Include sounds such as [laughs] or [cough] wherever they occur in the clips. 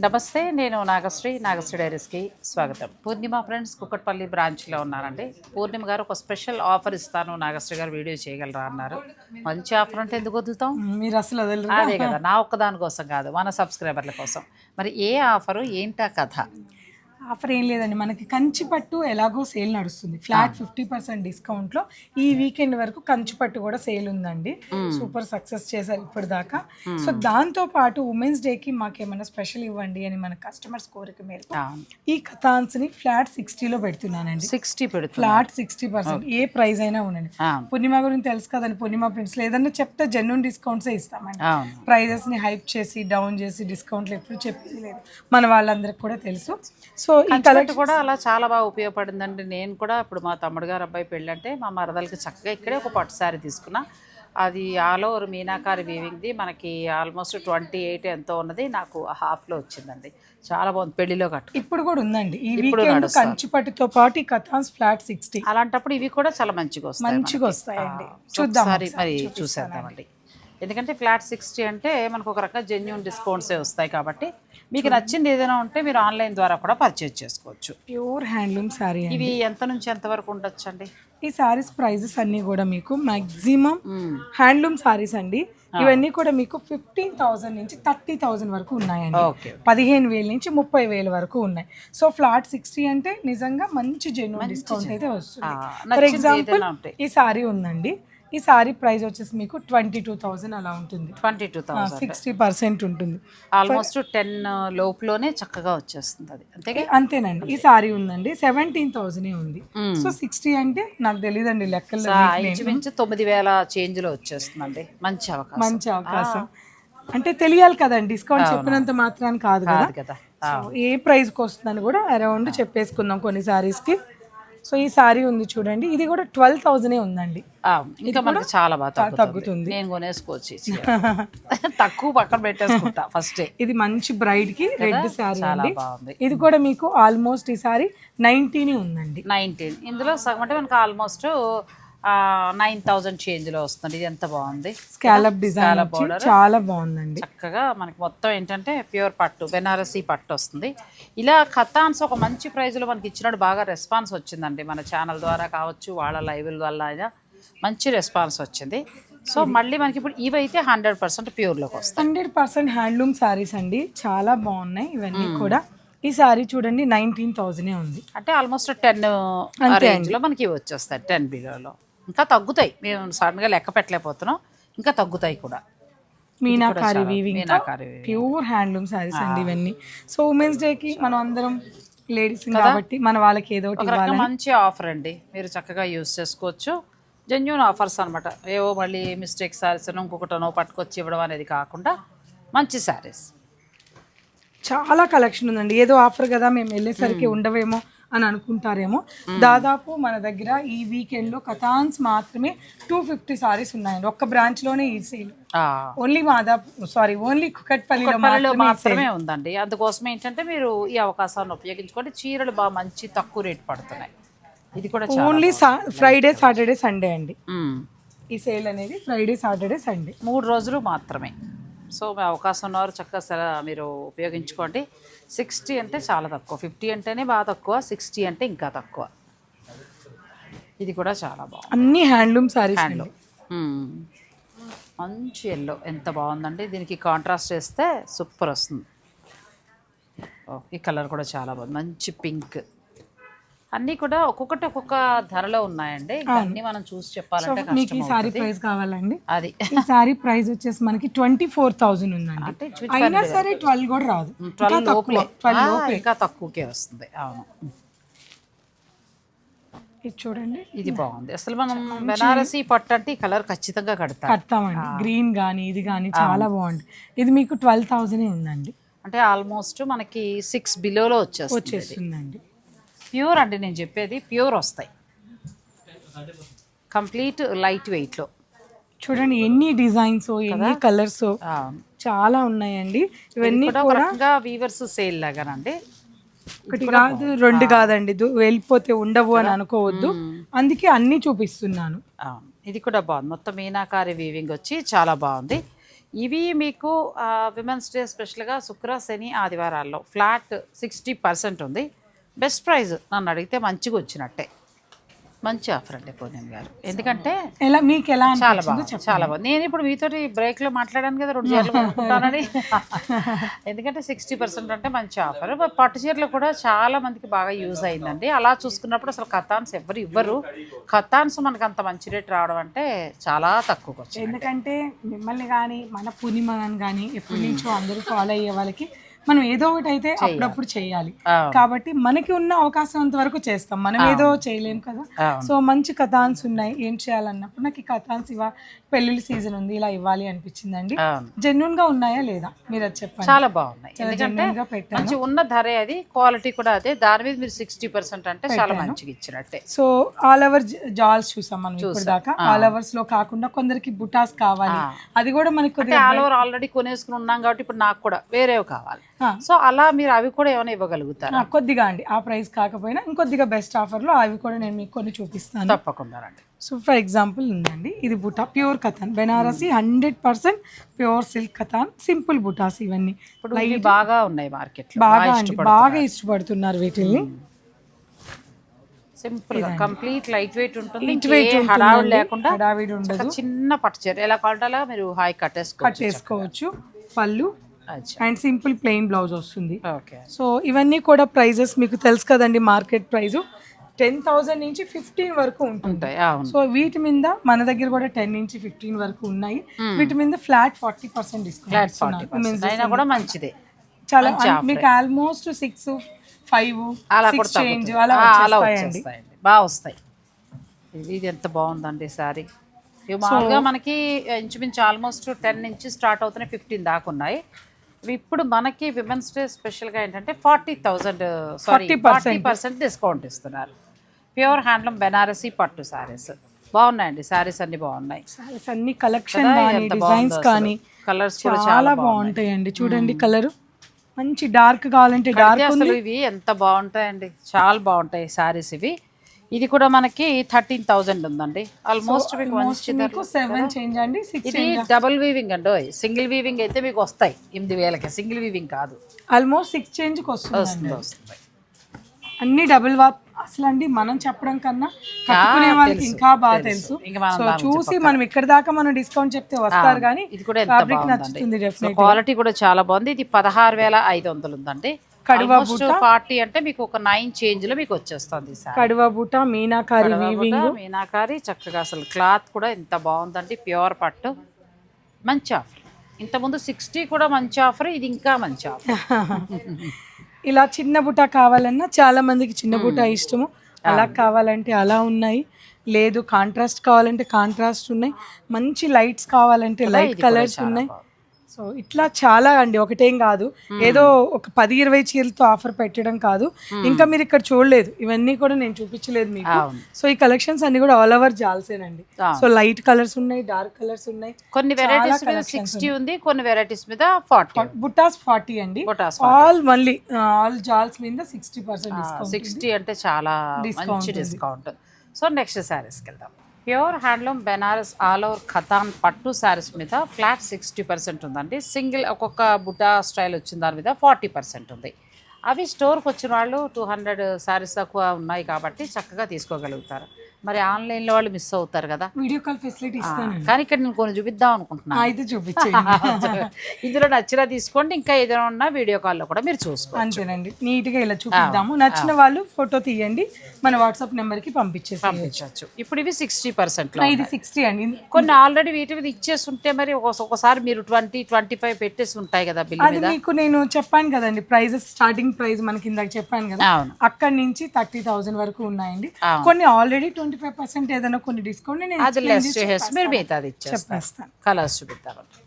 నమస్తే నేను నాగశ్రీ నాగశ్రీ డైరీస్కి స్వాగతం. పూర్ణిమ ఫ్రెండ్స్ కుక్కట్పల్లి బ్రాంచ్లో ఉన్నారండి పూర్ణిమ గారు ఒక స్పెషల్ ఆఫర్ ఇస్తాను నాగశ్రీ గారు వీడియో చేయగలరా అన్నారు. మంచి ఆఫర్ అంటే ఎందుకు వదులుతాం? మీరు అసలు అదే కదా నా ఒక్కదాని కోసం కాదు మన సబ్స్క్రైబర్ల కోసం. మరి ఏ ఆఫరు ఏంటా కథ? ఆఫర్ ఏం లేదండి. మనకి కంచి పట్టు ఎలాగో సేల్ నడుస్తుంది. ఫ్లాట్ ఫిఫ్టీ పర్సెంట్ డిస్కౌంట్లో ఈ వీకెండ్ వరకు కంచి పట్టు కూడా సేల్ ఉందండి. సూపర్ సక్సెస్ చేశారు ఇప్పటిదాకా. సో దాంతో పాటు ఉమెన్స్ డే కి మాకేమైనా స్పెషల్ ఇవ్వండి అని మన కస్టమర్స్ కోరిక మేరకు ఈ కథాన్స్ని ఫ్లాట్ సిక్స్టీలో పెడుతున్నానండి. Sixty flat sixty percent. ఏ ప్రైస్ అయినా ఉండండి. పూర్ణిమ గురించి తెలుసు కదండి. పూర్ణిమ ప్రింట్స్. లేదన్నా చెప్తే జెన్యున్ డిస్కౌంట్స్ ఇస్తామండి. ప్రైజెస్ని హైప్ చేసి డౌన్ చేసి డిస్కౌంట్లు ఎప్పుడు చెప్పేది లేదు. మన వాళ్ళందరికి కూడా తెలుసు. సో ఈ కంచిపట్టు కలెక్షన్ కూడా అలా చాలా బాగా ఉపయోగపడిందండి. నేను కూడా ఇప్పుడు మా తమ్ముడు గారు అబ్బాయి పెళ్ళంటే మా మరదలకి చక్కగా ఇక్కడే ఒక పట్టు శారీ తీసుకున్నా. అది ఆల్ ఓవర్ మీనాకారి వీవింగ్ది. మనకి ఆల్మోస్ట్ ట్వంటీ ఎయిట్ ఎంతో ఉన్నది. నాకు హాఫ్లో వచ్చిందండి. చాలా బాగుంది. పెళ్ళిలో కట్టు ఇప్పుడు కూడా ఉందండి. ఈ ఇప్పుడు. కంచిపట్టుతో పాటు ఈ కథాన్స్ ఫ్లాట్ సిక్స్టీ. అలాంటప్పుడు ఇవి కూడా చాలా మంచిగా వస్తాయి మంచిగా. వస్తాయండి. చూద్దాం మరి చూసేద్దామండి. ఎందుకంటే ఫ్లాట్ సిక్స్టీ అంటే మనకు ఒక రకంగా జెన్యున్ డిస్కౌంట్సే వస్తాయి కాబట్టి మీకు నచ్చింది ఏదైనా ఉంటే మీరు ఆన్లైన్ ద్వారా కూడా పర్చేజ్ చేసుకోవచ్చు. ప్యూర్ హ్యాండ్లూమ్ శారీ అండి. ఇవి ఎంత నుంచి ఎంత వరకు ఉండొచ్చండి? ఈ శారీస్ ప్రైజెస్ అన్ని కూడా మీకు మాక్సిమం హ్యాండ్లూమ్ శారీస్ అండి. ఇవన్నీ కూడా మీకు ఫిఫ్టీన్ థౌసండ్ నుంచి థర్టీ థౌసండ్ వరకు ఉన్నాయండి. పదిహేను వేల నుంచి ముప్పై వేల వరకు ఉన్నాయి. సో ఫ్లాట్ సిక్స్టీ అంటే నిజంగా మంచి జెన్యున్ డిస్కౌంట్ అయితే వస్తుంది. ఫర్ ఎగ్జాంపుల్ ఈ సారీ ఉందండి. ఈ సారీ ప్రైస్ వచ్చేసి మీకు ట్వంటీ టూ థౌసండ్ అలా ఉంటుంది. Twenty two thousand sixty percent ఉంటుంది. ఆల్మోస్ట్ టెన్ లోపులోనే చక్కగా వచ్చేస్తుంది అది. అంతేగా? అంతేనండి. ఈ సారీ ఉందండి సెవెంటీన్ థౌసండ్ ఉంది. సో సిక్స్టీ అంటే నాకు తెలియదండి ఇంచుమించు తొమ్మిది వేల చేంజ్లో వచ్చేస్తుందండి. మంచి అవకాశం. మంచి అవకాశం. అంటే తెలియాలి కదండి డిస్కౌంట్ చెప్పినంత మాత్రాన్ని కాదు కదా. ఏ ప్రైస్కి వస్తుందని కూడా అరౌండ్ చెప్పేసుకుందాం కొన్ని సారీస్కి. సో ఈ సారీ ఉంది చూడండి. ఇది కూడా ట్వెల్వ్ థౌజండే ఉందండి. ఇంకా మనకి చాలా బాగా తగ్గుతుంది. నేను కొనేసుకోవచ్చు. [laughs] తక్కువ పక్కన పెట్టేసుకుంటా ఫస్టే ఇది మంచి బ్రైడ్కి రెడ్ సారీ అండి. ఇది కూడా మీకు ఆల్మోస్ట్ ఈ సారీ నైన్టీనే ఉందండి. నైన్టీన్. ఇందులో సగం అంటే మనకి ఆల్మోస్ట్ నైన్ థౌజండ్ చేంజ్లో వస్తుంది. ఇది ఎంత బాగుంది? Scallop design. చాలా బాగుందండి. చక్కగా మనకి మొత్తం ఏంటంటే ప్యూర్ పట్టు బెనారసీ పట్టు వస్తుంది. ఇలా కథాన్స్ ఒక మంచి ప్రైజ్లో మనకి ఇచ్చినట్టు బాగా రెస్పాన్స్ వచ్చిందండి. మన ఛానల్ ద్వారా కావచ్చు వాళ్ళ లైవ్ల వల్ల అయినా మంచి రెస్పాన్స్ వచ్చింది. సో మళ్ళీ మనకి ఇప్పుడు ఇవైతే హండ్రెడ్ పర్సెంట్ ప్యూర్లోకి వస్తాయి. హండ్రెడ్ పర్సెంట్ హ్యాండ్లూమ్ సారీస్ అండి. చాలా బాగున్నాయి ఇవన్నీ కూడా. ఈ సారీ చూడండి నైన్టీన్ థౌజండే ఉంది. అంటే ఆల్మోస్ట్ టెన్ రేంజ్లో మనకి వచ్చేస్తాయి టెన్ బిలోలో. ఇంకా తగ్గుతాయి. మేము సడన్గా లెక్క పెట్టలేకపోతున్నాం. ఇంకా తగ్గుతాయి కూడా. Meenakari weaving. Pure handloom saris అండి ఇవన్నీ. సో ఉమెన్స్ డే కి మనం అందరం లేడీస్ కాబట్టి మన వాళ్ళకి ఏదో ఒకటి మంచి ఆఫర్ అండి. మీరు చక్కగా యూస్ చేసుకోవచ్చు. జెన్యున్ ఆఫర్స్ అనమాట ఏవో మళ్ళీ మిస్టేక్ శారీస్ ఇంకొకటనో పట్టుకొచ్చి ఇవ్వడం అనేది కాకుండా మంచి శారీస్ చాలా కలెక్షన్ ఉందండి. ఏదో ఆఫర్ కదా మేము వెళ్ళేసరికి ఉండవేమో అని అనుకుంటారేమో. దాదాపు మన దగ్గర ఈ వీకెండ్లో కథాన్స్ మాత్రమే టూ ఫిఫ్టీ సారీస్ ఉన్నాయండి. ఒక్క బ్రాంచ్లోనే ఈ sale only Madhapur sorry only కుకట్పల్లిలో పల్లెలో మాత్రమే ఉందండి. అందుకోసం ఏంటంటే మీరు ఈ అవకాశాన్ని ఉపయోగించుకోండి. చీరలు బాగా మంచి తక్కువ రేట్ పడుతున్నాయి. ఇది కూడా ఓన్లీ ఫ్రైడే సాటర్డే సండే అండి. ఈ సేల్ అనేది ఫ్రైడే సాటర్డే సండే మూడు రోజులు మాత్రమే. సో మీ అవకాశం ఉన్నవారు చక్కగా సరే మీరు ఉపయోగించుకోండి. సిక్స్టీ అంటే చాలా తక్కువ. ఫిఫ్టీ అంటేనే బాగా తక్కువ సిక్స్టీ అంటే ఇంకా తక్కువ. ఇది కూడా చాలా బాగుంది. అన్ని హ్యాండ్లూమ్ సారీస్ హ్యాండ్లో మంచి ఎల్లో ఎంత బాగుందండి. దీనికి కాంట్రాస్ట్ చేస్తే సూపర్ వస్తుంది. ఈ కలర్ కూడా చాలా బాగుంది. మంచి పింక్. అన్నీ కూడా ఒక్కొక్కటి ఒక్కొక్క ధరలో ఉన్నాయండి. అన్నీ మనం చూసి చెప్పాలంటే మీకు ఈ సారీ. ప్రైస్ కావాలండి. అది. ఈ సారీ ప్రైస్ వచ్చేసి మనకి ట్వంటీ ఫోర్ థౌజండ్ ఉందండి. అయినా సరే ట్వెల్వ్ కూడా రాదు. ఇంకా ట్వెల్వ్ లోపలే ఇంకా తక్కువకే వస్తుంది. అవును. ఇది చూడండి. ఇది బాగుంది. అసలు మనం బెనారసీ పట్టు అంటే ఈ కలర్ ఖచ్చితంగా కడతాం కడతామండి. గ్రీన్ కానీ ఇది కానీ చాలా బాగుంది. ఇది మీకు ట్వెల్వ్ థౌజండ్ ఉందండి. అంటే ఆల్మోస్ట్ మనకి సిక్స్ బిలోలో వచ్చేస్తుంది వచ్చేస్తుందండి. ప్యూర్ అండి నేను చెప్పేది ప్యూర్ వస్తాయి. కంప్లీట్ లైట్ వెయిట్లో. చూడండి ఎన్ని డిజైన్స్ ఎన్ని కలర్స్ చాలా ఉన్నాయండి. ఇవన్నీ కూడా వీవర్స్ సేల్ లాగానండి. ఒకటి కాదు రెండు కాదండి వెళ్ళిపోతే ఉండవు అని అనుకోవద్దు. అందుకే అన్ని చూపిస్తున్నాను. ఇది కూడా బాగుంది. మొత్తం మీనాకారి వీవింగ్ వచ్చి చాలా బాగుంది. ఇవి మీకు విమెన్స్ డే స్పెషల్గా శుక్ర శని ఆదివారాల్లో. ఫ్లాట్ సిక్స్టీ పర్సెంట్ ఉంది. బెస్ట్ ప్రైస్ నన్ను అడిగితే మంచిగా వచ్చినట్టే. మంచి ఆఫర్ అండి పూర్ణిమ గారు. ఎందుకంటే ఎలా మీకు ఎలా చాలా బాగుంది చాలా బాగుంది. నేను ఇప్పుడు మీతోటి బ్రేక్లో మాట్లాడాను కదా రెండు చీరలు కొనుక్కుంటానని [laughs] ఎందుకంటే సిక్స్టీ పర్సెంట్ అంటే మంచి ఆఫర్ పట్టు చీరలు కూడా చాలా మందికి బాగా యూజ్ అయిందండి. అలా చూసుకున్నప్పుడు అసలు కథాన్స్ ఎవరు ఇవ్వరు. కథాన్స్ మనకు అంత మంచి రేట్ రావడం అంటే చాలా తక్కువకి వచ్చింది ఎందుకంటే మిమ్మల్ని కానీ మన పూర్ణిమని కానీ ఎప్పటి నుంచో అందరూ ఫాలో అయ్యే వాళ్ళకి మనం ఏదో ఒకటి అయితే అప్పుడప్పుడు చేయాలి. కాబట్టి మనకి ఉన్న అవకాశం అంత వరకు చేస్తాం. మనం ఏదో చేయలేం కదా. సో మంచి కథాన్స్ ఉన్నాయి. ఏం చేయాలన్నప్పుడు నాకు ఈ కథాన్స్ ఇవ్వ పెళ్ళిళ్ళ సీజన్ ఉంది ఇలా ఇవ్వాలి అనిపించిందండి. జెన్యున్గా ఉన్నాయా లేదా? మీరు అది చెప్పండి. చాలా బాగున్నాయి. ఎందుకంటే మంచి ఉన్న ధరే అది క్వాలిటీ కూడా అదే. దాని మీద మీరు సిక్స్టీ పర్సెంట్ అంటే చాలా మంచిగా ఇచ్చినట్టే. సో ఆల్ ఓవర్ జాల్స్ చూసాం మనం ఇప్పుడు దాకా. ఆల్ ఓవర్స్లో కాకుండా కొందరికి బుటాస్ కావాలి. అది కూడా మనకి ఆల్ ఓవర్ ఆల్రెడీ కొనేసుకుని ఉన్నాం కాబట్టి ఇప్పుడు నాకు కూడా వేరేవి కావాలి. సో అలా మీరు అవి కూడా ఏమైనా ఇవ్వగలుగుతారా? కొద్దిగా అండి. ఆ ప్రైస్ కాకపోయినా ఇంకొద్దిగా బెస్ట్ ఆఫర్లో అవి కూడా నేను మీకు కొన్ని చూపిస్తాను. తప్పకుండా రండి. సో ఫర్ ఎగ్జాంపుల్ ఉందండి. ఇది buta pure katan. Banarasi hundred percent pure silk katan. Simple బుటాస్ ఇవన్నీ. ఇప్పుడు బాగా ఉన్నాయి మార్కెట్ బాగా అండి. బాగా ఇష్టపడుతున్నారు వీటిని సింపుల్ కంప్లీట్ లైట్ వెయిట్ ఉంటుంది. హడావుడి ఉంటుందండి. లేకుండా హడావిడి ఉండదు. చిన్న పట్టు చీర. ఎలా కావాలంటే మీరు హాయ్ కట్టేసుకోవచ్చు కట్టేసుకోవచ్చు. పళ్ళు అండ్ సింపుల్ ప్లెయిన్ బ్లౌజ్ వస్తుంది. ఓకే. సో ఇవన్నీ కూడా ప్రైజెస్ మీకు తెలుసు కదండి మార్కెట్ ప్రైస్ టెన్ థౌసండ్ నుంచి ఫిఫ్టీన్ వరకు అవును. సో వీటి మీద మన దగ్గర కూడా టెన్ నుంచి ఫిఫ్టీన్ వరకు ఉన్నాయి. వీటి మీద ఫ్లాట్ ఫార్టీ పర్సెంట్ డిస్కౌంట్ కూడా మంచిదే. చాలా మీకు almost six five six change. అలా వచ్చేస్తాయండి. బాగా వస్తాయి. ఇది ఎంత బాగుందండి సారీ. మామూలుగా మనకి ఇంచుమించు ఆల్మోస్ట్ టెన్ నుంచి స్టార్ట్ అవుతున్నాయి ఫిఫ్టీన్ దాకా ఉన్నాయి. ఇప్పుడు మనకి విమెన్స్ డే స్పెషల్గా ఏంటంటే forty thousand sorry 40% forty percent discount ఇస్తున్నారు. ప్యూర్ హ్యాండ్లూమ్ బెనారసీ పట్టు శారీస్ బాగున్నాయండి శారీస్ అన్ని బాగున్నాయి. సారీస్ అన్ని కలెక్షన్ డిజైన్స్ కానీ కలర్స్ కూడా చాలా బాగుంటాయండి. చూడండి కలర్. మంచి డార్క్ కావాలంటే డార్క్ ఇవి ఎంత బాగుంటాయండి. చాలా బాగుంటాయి శారీస్ ఇవి. ఇది కూడా మనకి థర్టీన్ థౌజండ్ ఉందండి. ఆల్మోస్ట్ మీకు సెవెన్ చేంజ్ అండి ఇది డబుల్ వీవింగ్ అండి సింగిల్ వీవింగ్ అయితే మీకు వస్తాయి ఎనిమిది వేలకి. సింగిల్ వీవింగ్ కాదు. ఆల్మోస్ట్ సిక్స్ చేంజ్కి వస్తుంది అన్ని డబుల్ వాప్ అసలు అండి మనం చెప్పడం కన్నా కట్టుకునే వాళ్ళకి ఇంకా బాగా తెలుసు. చూసి మనం ఇక్కడ దాకా మనం డిస్కౌంట్ చెప్తే వస్తారు కానీ ఇది కూడా ఫ్యాబ్రిక్ నచ్చుతుంది క్వాలిటీ కూడా చాలా బాగుంది. ఇది పదహారు వేల ఐదు వందలు ఉందండి. కడువా ఫార్టీ అంటే మీకు ఒక నైన్ చేంజ్లో మీకు వచ్చేస్తుంది కడువ బూట మీనాకారి వీవింగ్ మీనాకారి చక్కగా అసలు క్లాత్ కూడా ఎంత బాగుందండి ప్యూర్ పట్టు. మంచి ఆఫర్ ఇంతకుముందు సిక్స్టీ కూడా మంచి ఆఫర్ ఇది ఇంకా మంచి ఆఫర్ [laughs] ఇలా చిన్న బుట్ట కావాలన్నా చాలా మందికి చిన్న బుట్ట ఇష్టము. అలా కావాలంటే అలా ఉన్నాయి. లేదు కాంట్రాస్ట్ కావాలంటే కాంట్రాస్ట్ ఉన్నాయి. మంచి లైట్స్ కావాలంటే లైట్ కలర్స్ ఉన్నాయి. సో ఇట్లా చాలా అండి ఒకటేం కాదు. ఏదో ఒక పది ఇరవై చీరలతో ఆఫర్ పెట్టడం కాదు. ఇంకా మీరు ఇక్కడ చూడలేదు. ఇవన్నీ కూడా నేను చూపించలేదు మీకు. సో ఈ కలెక్షన్స్ అన్ని కూడా ఆల్ ఓవర్ జాల్సేనండి. సో లైట్ కలర్స్ ఉన్నాయి డార్క్ కలర్స్ ఉన్నాయి. కొన్ని వెరైటీస్ మీద సిక్స్టీ ఉంది కొన్ని వెరైటీస్ మీద ఫార్టీ బుట్టాస్ ఫార్టీ అండి. బొటాస్ ఆల్ మళ్ళీ ఆల్ జాల్స్ మీద సిక్స్టీ పర్సెంట్ డిస్కౌంట్ సిక్స్టీ అంటే చాలా మంచి డిస్కౌంట్ సో నెక్స్ట్ శారీస్కి వెళ్దాం. Pure handloom Banaras all over Katan పట్టు శారీస్ మీద ఫ్లాట్ సిక్స్టీ పర్సెంట్ ఉందండి. సింగిల్ ఒక్కొక్క బుటా స్టైల్ వచ్చిన దాని మీద ఫార్టీ పర్సెంట్ ఉంది. అవి స్టోర్కి వచ్చిన వాళ్ళు టూ హండ్రెడ్ శారీస్ తక్కువ ఉన్నాయి కాబట్టి చక్కగా తీసుకోగలుగుతారు. మరి ఆన్లైన్లో వాళ్ళు మిస్ అవుతారు కదా? వీడియో కాల్ ఫెసిలిటీ ఇస్తాను. కానీ ఇక్కడ నేను కొన్ని చూపిద్దాం అనుకుంటున్నాను. అయితే చూపించేయండి. [laughs] ఇందులో నచ్చినా తీసుకోండి ఇంకా ఏదైనా ఉన్నా వీడియో కాల్లో కూడా మీరు చూసుకో అంతేనండి. నీట్గా ఇలా చూపిద్దాము. నచ్చిన వాళ్ళు ఫోటో తీయండి. మన వాట్సాప్ నెంబర్కి పంపించేసి పంపించవచ్చు. ఇప్పుడు ఇవి సిక్స్టీ పర్సెంట్ ఇది సిక్స్టీ అండి. కొన్ని ఆల్రెడీ వీటి మీద ఇచ్చేసి ఉంటే మరి ఒక- ఒకసారి మీరు ట్వంటీ ట్వంటీ ఫైవ్ పెట్టేసి ఉంటాయి కదా బిల్ అది మీకు నేను చెప్పాను కదండి. ప్రైజెస్ స్టార్టింగ్ ప్రైస్ మనకి ఇందాక చెప్పాను కదా. అక్కడి నుంచి థర్టీ థౌసండ్ వరకు ఉన్నాయండి. కొన్ని ఆల్రెడీ ట్వంటీ ఫైవ్ పర్సెంట్ ఏదైనా కొన్ని డిస్కౌంట్ నేను అది లెస్ చేసేసి మీరు మిగతాది ఇచ్చేస్తారు చెప్పేస్తాను. కలర్స్ చూపిద్దామండి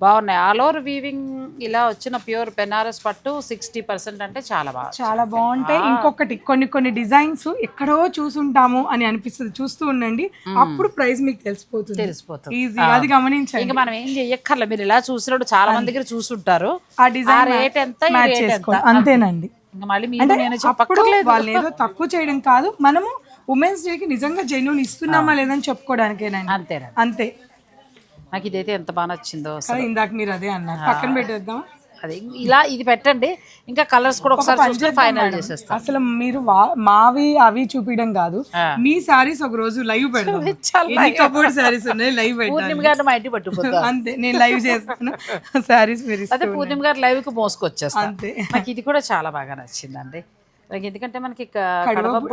బాగున్నాయి. ఆల్ ఓవర్ వీవింగ్ ఇలా వచ్చిన ప్యూర్ బెనారస్ పట్టు సిక్స్టీ పర్సెంట్ అంటే చాలా బాగా చాలా బాగుంటాయి. ఇంకొకటి కొన్ని కొన్ని డిజైన్స్ ఎక్కడో చూసుంటాము అని అనిపిస్తుంది. చూస్తూ ఉండండి. అప్పుడు ప్రైస్ మీకు తెలిసిపోతుంది. తెలిసిపోతుంది. ఈజీ అది గమనించండి. ఇంకా మనం ఏం చెయ్యక్కర్లే. మీరు ఇలా చూసినప్పుడు చాలా మంది దగ్గర చూసుంటారు. ఆ డిజైన్ రేట్ ఎంత అంతేనండి. ఇంకా మళ్ళీ మీరు నేను చెప్పక్కర్లేదు. వాళ్ళు ఏదో తక్కువ చేయడం కాదు. మనము ఉమెన్స్ డే కి నిజంగా జెన్యున్ ఇస్తున్నామా లేదని చెప్పుకోవడానికేనండి. అంతేనండి అంతే. నాకు ఇదైతే ఎంత బాగా నచ్చిందో అసలు. కదా ఇందాక మీరు అదే అన్నారు. పక్కన పెట్టేద్దాం అది ఇలా ఇది పెట్టండి. ఇంకా కలర్స్ కూడా ఒకసారి ఫైనల్ చేసేస్తాం. అసలు మీరు వా- మావి అవి చూపించడం కాదు. ఆ. మీ సారీస్ ఒక రోజు లైవ్ పెడదాం [laughs] చాలా ఎన్ని కబోర్డ్ సారీస్ ఉన్నాయి లైవ్ పూర్ణిమ గారిని మా ఇంటికి పట్టుకుపోతా అంతే నేను లైవ్ చేస్తాను. [laughs] సారీస్ మీరు అదే ఇస్తూ పూర్ణిమ గారు లైవ్కి మోసుకొచ్చేస్తాను అంతే. నాకు ఇది కూడా చాలా బాగా నచ్చిందండి. ఎందుకంటే మనకి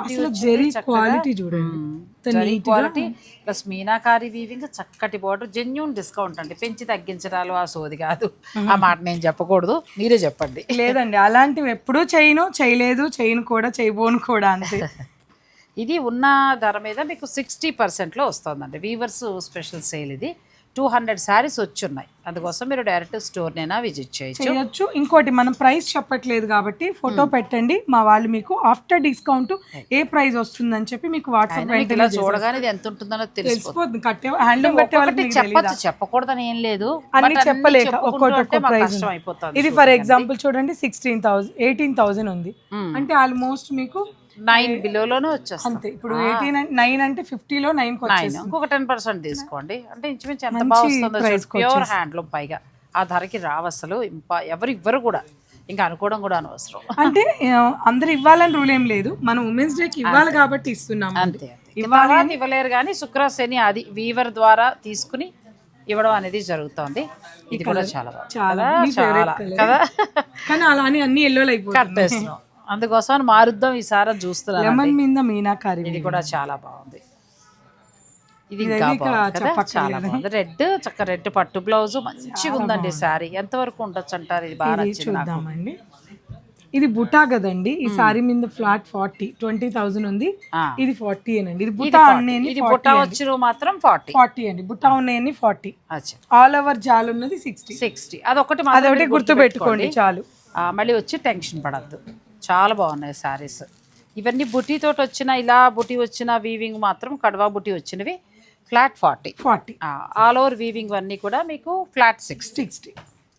అసలు జెరీ. క్వాలిటీ చూడండి. క్వాలిటీ. ప్లస్ మీనాకారి వీవింగ్ చక్కటి బార్డర్ జెన్యున్ డిస్కౌంట్ అండి. పెంచి తగ్గించడాలు ఆ సోది కాదు. ఆ మాట నేను చెప్పకూడదు. మీరే చెప్పండి. లేదండి అలాంటివి ఎప్పుడూ చేయను చేయలేదు చేయను కూడా చేయబోను కూడా అంతే. [laughs] ఇది ఉన్న ధర మీద మీకు సిక్స్టీ పర్సెంట్లో వస్తుందండి. వీవర్స్ స్పెషల్ సేల్ ఇది. టూ హండ్రెడ్ శారీస్ వచ్చున్నాయి. అందుకోసం మీరు డైరెక్ట్ స్టోర్నైనా విజిట్ చేయొచ్చు. ఇంకోటి మనం ప్రైస్ చెప్పట్లేదు కాబట్టి ఫోటో పెట్టండి. మా వాళ్ళు మీకు ఆఫ్టర్ డిస్కౌంట్ ఏ ప్రైస్ వస్తుందని చెప్పి మీకు వాట్సాప్ ఇలా చూడగానే ఇది ఎంత ఉంటుందనో తెలిసిపోతుంది. కట్టే హ్యాండ్లూమ్ కట్టే? చెప్పచ్చు. చెప్పకూడదని ఏం లేదు. అన్ని చెప్పలేక ఒక్కొక్కటి ప్రైస్ అయిపోతుంది ఇది ఫర్ ఎగ్జాంపుల్ చూడండి సిక్స్టీన్ థౌసండ్ ఎయిటీన్ థౌసండ్ ఉంది. అంటే ఆల్మోస్ట్ మీకు నైన్ బిలోలోనే వచ్చేస్తుంది అంతే. ఇప్పుడు ఎయిటీన్ నైన్ అంటే ఫిఫ్టీలో నైన్ నైన్ ఇంకొక టెన్ పర్సెంట్ తీసుకోండి. అంటే ఇంచుమించు ఎంత బాగా వస్తుందో ప్యూర్ హ్యాండ్లూమ్ పైగా. ఆ ధరకి రావసలు ఇంప ఎవరు ఇవ్వరు కూడా. ఇంకా అనుకోవడం కూడా అనవసరం. అంటే అందరు ఇవ్వాలని రూల్ ఏం లేదు. మనం ఉమెన్స్ డేకి ఇవ్వాలి కాబట్టి ఇస్తున్నాం అంతే. తర్వాత ఇవ్వలేరు కానీ శుక్ర శని అది వీవర్ ద్వారా తీసుకుని ఇవ్వడం అనేది జరుగుతోంది. ఇది కూడా చాలా చాలా చాలా. కదా? కానీ అలా అని అన్ని ఎల్లోలు అయిపోతుంది కట్టేస్తున్నాం. అందుకోసం మారుద్దాం ఈసారి చూస్తున్నాను లెమన్ మీద మీనాకారి ఇది కూడా చాలా బాగుంది. ఇది ఇంకా ఇక బాగుంది కదా? చెప్పక్కర్లేదు. చాలా బాగుంది. రెడ్ చక్క రెడ్ పట్టు బ్లౌజ్ మంచిగా ఉందండి శారీ. ఎంతవరకు ఉండొచ్చు అంటారు? ఇది బాగా చూద్దామండి. ఇది బుటా కదండి. ఈ సారీ మీద ఫ్లాట్ ఫార్టీ ట్వంటీ థౌసండ్ ఉంది. ఇది ఫార్టీ అండి ఇది బుటా 40. ఉన్నాయి ఇది బుట్ట వచ్చిన మాత్రం ఫార్టీ. ఫార్టీ అండి. బుటా ఉన్నాయని ఫార్టీ. అచ్చా. ఆల్ ఓవర్ జాల్ ఉన్నది సిక్స్టీ సిక్స్టీ. అదొకటి అదొకటి గుర్తు పెట్టుకోండి చాలు. మళ్ళీ వచ్చి టెన్షన్ పడద్దు. చాలా బాగున్నాయి శారీస్. ఇవన్నీ బుటీ తోటి వచ్చిన ఇలా బుటీ వచ్చిన వీవింగ్ మాత్రం కడవా బుటీ వచ్చినవి. Flat forty forty all over weaving అన్నీ కూడా మీకు ఫ్లాట్ సిక్స్టీ సిక్స్టీ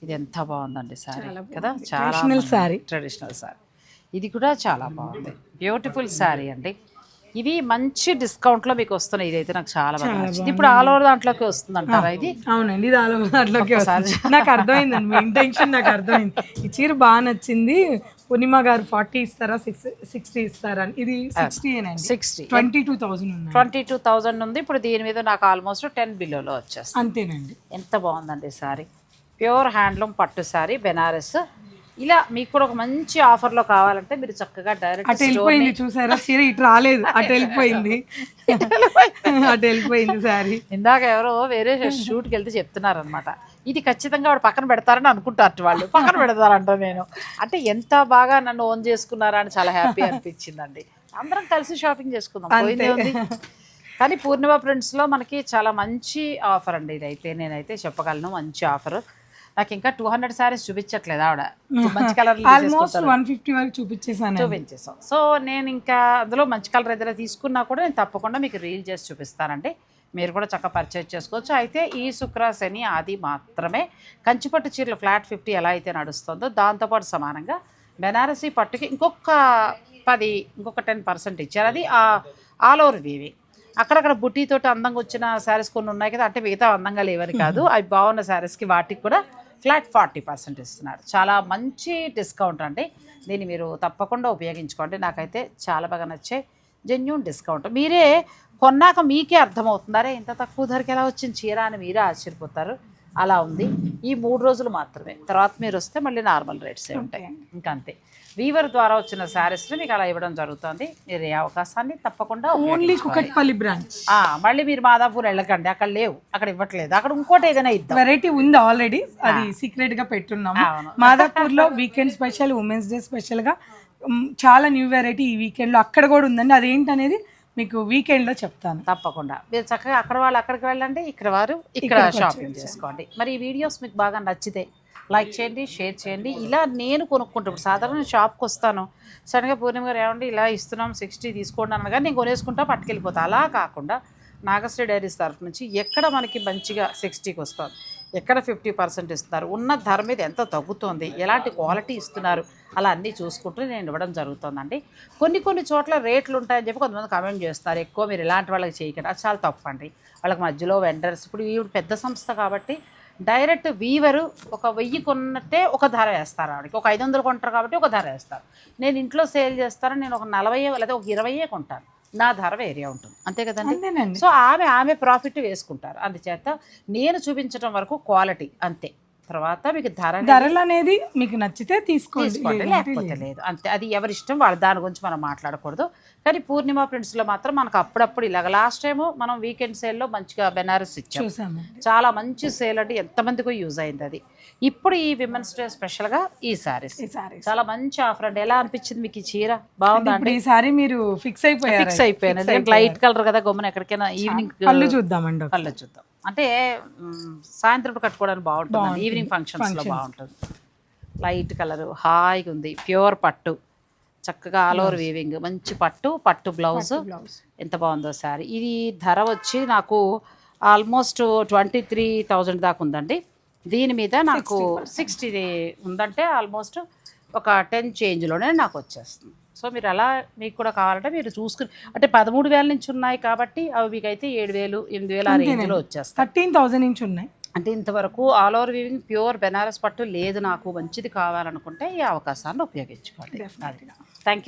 ఇది ఎంత బాగుందండి శారీ కదా? చాలా ట్రెడిషనల్ శారీ. ట్రెడిషనల్ శారీ. ఇది కూడా చాలా బాగుంది. బ్యూటిఫుల్ శారీ అండి. ఇవి మంచి డిస్కౌంట్లో మీకు వస్తున్నాయి. ఇదైతే నాకు చాలా బాగా నచ్చింది. ఇప్పుడు ఆల్ ఓవర్ దాంట్లోకి వస్తుంది అంటారా ఇది? అవునండి ఇది ఆల్ ఓవర్ దాంట్లోకి వస్తుంది. నాకు అర్థమైందండి మీ ఇంటెన్షన్ నాకు అర్థమైంది. ఈ చీర బాగా నచ్చింది. పూర్ణిమ గారు ఫార్టీ ఇస్తారా సిక్స్ సిక్స్టీ ఇస్తారా? అని ఇది sixty sixty. Twenty two thousand ఉంది. ట్వంటీ టూ థౌజండ్ ఉంది. ఇప్పుడు దీని మీద నాకు ఆల్మోస్ట్ టెన్ బిలోలో వచ్చేస్తుంది. అంతేనండి. ఎంత బాగుందండి శారీ ప్యూర్ హ్యాండ్లూమ్ పట్టు శారీ బెనారస్. ఇలా మీకు కూడా ఒక మంచి ఆఫర్లో కావాలంటే మీరు చక్కగా డైరెక్ట్ అటు వెళ్ళిపోయింది చూసారా? చీర ఇటు రాలేదు. అటు వెళ్ళిపోయింది. అటు వెళ్ళిపోయింది సారీ ఇందాక ఎవరో వేరే షూట్కి వెళ్తే చెప్తున్నారనమాట ఇది ఖచ్చితంగా వాడు పక్కన పెడతారని అనుకుంటారు వాళ్ళు. పక్కన పెడతారంట నేను. అంటే ఎంత బాగా నన్ను ఓన్ చేసుకున్నారా అని చాలా హ్యాపీ అనిపించిందండి. అందరం కలిసి షాపింగ్ చేసుకుందాం. పోయిందే ఉంది కానీ పూర్ణిమ ప్రింట్స్లో మనకి చాలా మంచి ఆఫర్ అండి. ఇదైతే నేనైతే చెప్పగలను. మంచి ఆఫర్ నాకు ఇంకా టూ హండ్రెడ్ శారీస్ చూపించట్లేదు ఆవిడ. [laughs] మంచి కలర్ ఆల్మోస్ట్ వన్ ఫిఫ్టీ వరకు చూపించేసాను చూపించేసాం సో నేను ఇంకా అందులో మంచి కలర్ ఏదైనా తీసుకున్నా కూడా నేను తప్పకుండా మీకు రీల్ చేసి చూపిస్తానండి. మీరు కూడా చక్కగా పర్చేజ్ చేసుకోవచ్చు. అయితే ఈ శుక్ర శని ఆది మాత్రమే. కంచిపట్టు చీరలు ఫ్లాట్ ఫిఫ్టీ ఎలా అయితే నడుస్తుందో దాంతోపాటు సమానంగా బెనారసీ పట్టుకి ఇంకొక పది ఇంకొక టెన్ పర్సెంట్ ఇచ్చారు. అది ఆల్ ఓవర్ వీవి. అక్కడక్కడ బుట్టీతోటి అందంగా వచ్చిన శారీస్ కొన్ని ఉన్నాయి కదా అంటే మిగతా అందంగా లేవని కాదు. [laughs] అవి బాగున్న శారీస్కి వాటికి కూడా ఫ్లాట్ ఫార్టీ పర్సెంట్ ఇస్తున్నారు. చాలా మంచి డిస్కౌంట్ అండి. దీన్ని మీరు తప్పకుండా ఉపయోగించుకోండి. నాకైతే చాలా బాగా నచ్చే జెన్యున్ డిస్కౌంట్. మీరే కొన్నాక మీకే అర్థమవుతుందరే ఇంత తక్కువ ధరకి ఎలా వచ్చింది? చీర అని మీరే ఆశ్చర్యపోతారు. అలా ఉంది. ఈ మూడు రోజులు మాత్రమే. తర్వాత మీరు వస్తే మళ్ళీ నార్మల్ రేట్సే ఉంటాయి. ఇంకా అంతే వీవర్ ద్వారా వచ్చిన శారీస్ని మీకు అలా ఇవ్వడం జరుగుతుంది. మీరు ఏ అవకాశాన్ని తప్పకుండా ఓన్లీ. కుకట్పల్లి బ్రాంచ్. ఆ, మళ్ళీ మీరు మాదాపూర్ వెళ్ళకండి. అక్కడ లేవు. అక్కడ ఇవ్వట్లేదు. అక్కడ ఇంకోటి ఏదైనా ఇద్దాం. వెరైటీ ఉంది ఆల్రెడీ అది సీక్రెట్గా పెట్టున్నాము. అవును. మాదాపూర్లో వీకెండ్ స్పెషల్ ఉమెన్స్ డే స్పెషల్గా చాలా న్యూ వెరైటీ ఈ వీకెండ్లో అక్కడ కూడా ఉందండి. అదేంటనేది మీకు వీకెండ్లో చెప్తాను. తప్పకుండా. మీరు చక్కగా అక్కడ వాళ్ళు అక్కడికి వెళ్ళండి ఇక్కడ వారు ఇక్కడ షాపింగ్ చేసుకోండి. మరి ఈ వీడియోస్ మీకు బాగా నచ్చితే లైక్ చేయండి షేర్ చేయండి. ఇలా నేను కొనుక్కుంటాను సాధారణ షాప్కి వస్తాను. సడన్గా పూర్ణిమ గారు ఏమండి ఇలా ఇస్తున్నాం సిక్స్టీ తీసుకోండి అనగా నేను కొనేసుకుంటా పట్టుకెళ్ళిపోతా. అలా కాకుండా నాగశ్రీ డైరీస్ తరఫు నుంచి ఎక్కడ మనకి మంచిగా సిక్స్టీకి వస్తుంది ఎక్కడ ఫిఫ్టీ పర్సెంట్ ఇస్తున్నారు? ఉన్న ధర మీద ఎంత తగ్గుతోంది? ఎలాంటి క్వాలిటీ ఇస్తున్నారు? అలా అన్నీ చూసుకుంటూ నేను ఇవ్వడం జరుగుతుందండి. కొన్ని కొన్ని చోట్ల రేట్లు ఉంటాయని చెప్పి కొంతమంది కమెంట్ చేస్తారు. ఎక్కువ మీరు ఇలాంటి వాళ్ళకి చేయకండి. అది చాలా తప్పండి. వాళ్ళకి మధ్యలో వెండర్స్ ఇప్పుడు ఈవిడ పెద్ద సంస్థ కాబట్టి డైరెక్ట్ వీవరు ఒక వెయ్యి కొన్నట్టే ఒక ధర వేస్తారు ఆవిడకి. ఒక ఐదు వందలు కొంటారు కాబట్టి ఒక ధర వేస్తారు. నేను ఇంట్లో సేల్ చేస్తాను. నేను ఒక నలభై లేదా ఒక ఇరవైయే కొంటాను. నా ధర వేరే ఉంటుంది. అంతే కదండి? సో ఆమె ఆమె ప్రాఫిట్ వేసుకుంటారు. అందుచేత నేను చూపించడం వరకు క్వాలిటీ అంతే. తర్వాత మీకు ధర అనేది ధరలు అనేది మీకు నచ్చితే తీసుకోండి. లేకపోతే లేదు. అంతే. అది ఎవరి ఇష్టం వాళ్ళ దాని గురించి మనం మాట్లాడకూడదు. కానీ పూర్ణిమ ప్రింట్స్లో మాత్రం మనకు అప్పుడప్పుడు ఇలాగ లాస్ట్ టైము మనం వీకెండ్ సేల్లో మంచిగా బెనారస్ ఇచ్చాం. చాలా మంచి సేల్ అంటే ఎంతమందికో యూజ్ అయింది అది. ఇప్పుడు ఈ విమెన్స్ డే స్పెషల్గా ఈ సారీస్. ఈ సారీ చాలా మంచి ఆఫర్ అండి. ఎలా అనిపించింది మీకు ఈ చీర? బాగుందా ఈ సారీ మీరు ఫిక్స్ అయిపోయారు. ఫిక్స్ అయిపోయాను. లైట్ కలర్ కదా గమ్మున ఎక్కడికైనా ఈవినింగ్ పళ్ళు చూద్దామండి. కళ్ళు చూద్దాం. అంటే సాయంత్రం కట్టుకోవడానికి బాగుంటుంది. ఈవినింగ్ ఫంక్షన్స్లో బాగుంటుంది. లైట్ కలర్ హాయిగా ఉంది. ప్యూర్ పట్టు. చక్కగా ఆల్ ఓవర్ వీవింగ్ మంచి పట్టు పట్టు బ్లౌజ్ బ్లౌజ్ ఎంత బాగుందో సారీ ఇది ధర వచ్చి నాకు ఆల్మోస్ట్ ట్వంటీ త్రీ థౌజండ్ దాకా ఉందండి. దీని మీద నాకు సిక్స్టీ ఉందంటే ఆల్మోస్ట్ ఒక టెన్ చేంజ్లోనే నాకు వచ్చేస్తుంది. సో మీరు అలా మీకు కూడా కావాలంటే మీరు చూసుకుని అంటే పదమూడు వేల నుంచి ఉన్నాయి కాబట్టి అవి మీకు అయితే ఏడు వేలు ఎనిమిది వేలు ఆ రేంజ్లో వచ్చేస్తాయి. థర్టీన్ థౌసండ్ నుంచి ఉన్నాయి. అంటే ఇంతవరకు all over weaving pure Banaras పట్టు లేదు నాకు. మంచిది కావాలనుకుంటే ఈ అవకాశాన్ని ఉపయోగించుకోండి. Thank you